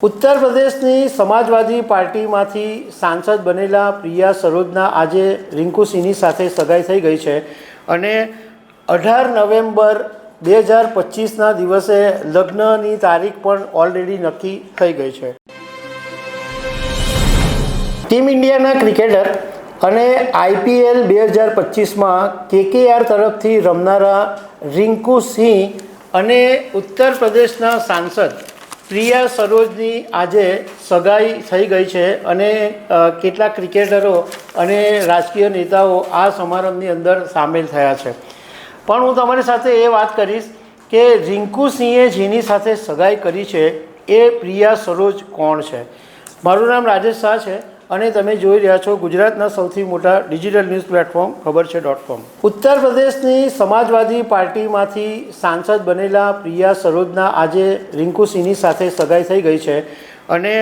ઉત્તર પ્રદેશની સમાજવાદી પાર્ટીમાંથી સાંસદ બનેલા પ્રિયા સરોજના આજે રિંકુસિંહની સાથે સગાઈ થઈ ગઈ છે અને અઢાર નવેમ્બર બે હજાર પચીસના દિવસે લગ્નની તારીખ પણ ઓલરેડી નક્કી થઈ ગઈ છે. ટીમ ઇન્ડિયાના ક્રિકેટર અને આઈપીએલ બે હજાર પચીસમાં કેકેઆર તરફથી રમનારા રિંકુ સિંહ અને ઉત્તર પ્રદેશના સાંસદ પ્રિયા સરોજની આજે સગાઈ થઈ ગઈ છે અને કેટલા ક્રિકેટરો અને રાજકીય નેતાઓ આ સમારંભની અંદર સામેલ થયા છે. પણ હું તમારી સાથે એ વાત કરીશ કે રિંકુ સિંહે જેની સાથે સગાઈ કરી છે એ પ્રિયા સરોજ કોણ છે? મારું નામ રાજેશ શાહ છે. અને તમે જોઈ રહ્યા છો ગુજરાતના સૌથી મોટા ડિજિટલ ન્યૂઝ પ્લેટફોર્મ, ખબર છે ડોટ કોમ ઉત્તર પ્રદેશની સમાજવાદી પાર્ટીમાંથી સાંસદ બનેલા પ્રિયા સરોજના આજે રિંકુસિંહની સાથે સગાઈ થઈ ગઈ છે અને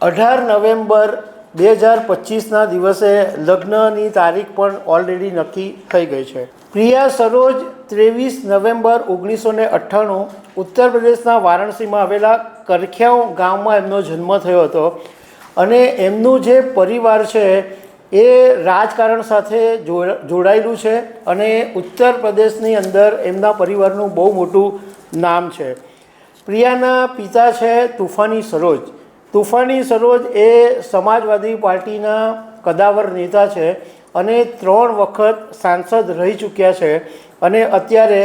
અઢાર નવેમ્બર બે હજાર પચીસના દિવસે લગ્નની તારીખ પણ ઓલરેડી નક્કી થઈ ગઈ છે. પ્રિયા સરોજ ત્રેવીસ નવેમ્બર ઓગણીસો ને અઠ્ઠાણું ઉત્તર પ્રદેશના વારાણસીમાં આવેલા કરખ્યાઓ ગામમાં એમનો જન્મ થયો હતો. અને એમનું જે પરિવાર છે, એ રાજકારણ સાથે જોડાયેલું છે અને ઉત્તર પ્રદેશની અંદર એમના પરિવારનું બહુ મોટું નામ છે. પ્રિયાના પિતા છે તુફાની સરોજ. તુફાની સરોજ એ સમાજવાદી પાર્ટીના કદાવર નેતા છે અને ત્રણ વખત સાંસદ રહી ચૂક્યા છે અને અત્યારે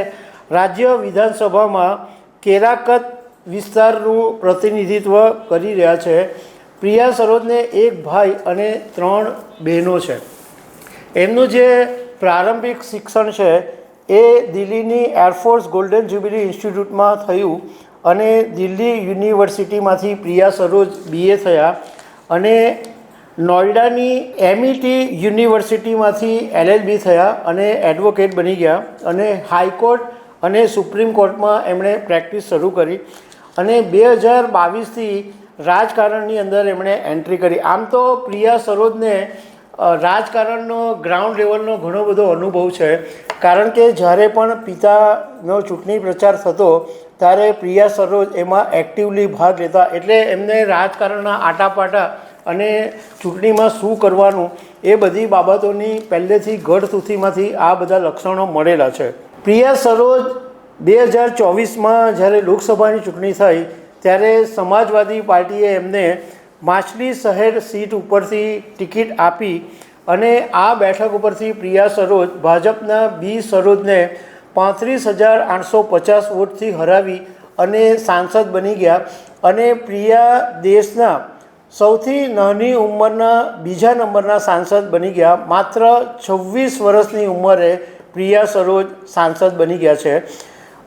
રાજ્ય વિધાનસભામાં કેરાકત વિસ્તારનું પ્રતિનિધિત્વ કરી રહ્યા છે. પ્રિયા સરોજને એક ભાઈ અને ત્રણ બહેનો છે. એમનું જે પ્રારંભિક શિક્ષણ છે એ દિલ્હીની એરફોર્સ ગોલ્ડન જ્યુબિલી ઇન્સ્ટિટ્યૂટમાં થયું અને દિલ્હી યુનિવર્સિટીમાંથી પ્રિયા સરોજ બીએ થયા અને નોઈડાની એમઈટી યુનિવર્સિટીમાંથી એલએલબી થયા અને એડવોકેટ બની ગયા અને હાઈકોર્ટ અને સુપ્રીમ કોર્ટમાં એમણે પ્રેક્ટિસ શરૂ કરી. અને બે હજાર બાવીસથી રાજકારણની અંદર એમણે એન્ટ્રી કરી. આમ તો પ્રિયા સરોજને રાજકારણનો ગ્રાઉન્ડ લેવલનો ઘણો બધો અનુભવ છે. કારણ કે જ્યારે પણ પિતાનો ચૂંટણી પ્રચાર થતો, ત્યારે પ્રિયા સરોજ એમાં એક્ટિવલી ભાગ લેતા. એટલે એમને રાજકારણના આટાપાટા અને ચૂંટણીમાં શું કરવાનું, એ બધી બાબતોની પહેલેથી ગઢતુથીમાંથી આ બધા લક્ષણો મળેલા છે. પ્રિયા સરોજ બે હજાર ચોવીસમાં જ્યારે લોકસભાની ચૂંટણી થઈ ત્યારે સમાજવાદી પાર્ટીએ એમને માછલી શહેર સીટ ઉપરથી ટિકિટ આપી અને આ બેઠક ઉપરથી પ્રિયા સરોજ ભાજપના બી સરોજને પાંત્રીસ હજાર આઠસો પચાસ વોટથી હરાવી અને સાંસદ બની ગયા અને પ્રિયા દેશના સૌથી નાની ઉંમરના બીજા નંબરના સાંસદ બની ગયા. માત્ર છવ્વીસ વર્ષની ઉંમરે પ્રિયા સરોજ સાંસદ બની ગયા છે.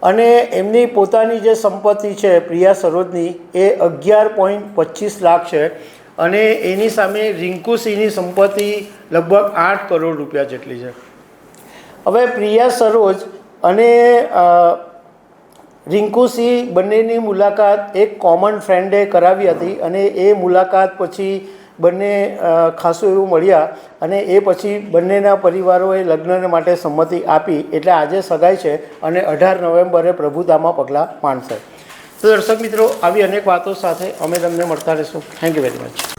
અને એમની પોતાની જે સંપત્તિ છે પ્રિયા સરોજની એ અગિયાર પોઈન્ટ પચીસ લાખ છે અને એની સામે રિંકુ સિંહની સંપત્તિ લગભગ આઠ કરોડ રૂપિયા જેટલી છે. હવે પ્રિયા સરોજ અને અ, રિંકુ સિંહ બંનેની મુલાકાત એક કોમન ફ્રેન્ડે કરાવી હતી અને એ મુલાકાત પછી બંને ખાસું એવું મળ્યા અને એ પછી બંનેના પરિવારોએ લગ્ન માટે સંમતિ આપી એટલે આજે સગાઈ છે અને અઢાર નવેમ્બરે પ્રભુતામાં પગલાં માંડશે તો દર્શક મિત્રો, આવી અનેક વાતો સાથે અમે તમને મળતા રહીશું. Thank you very much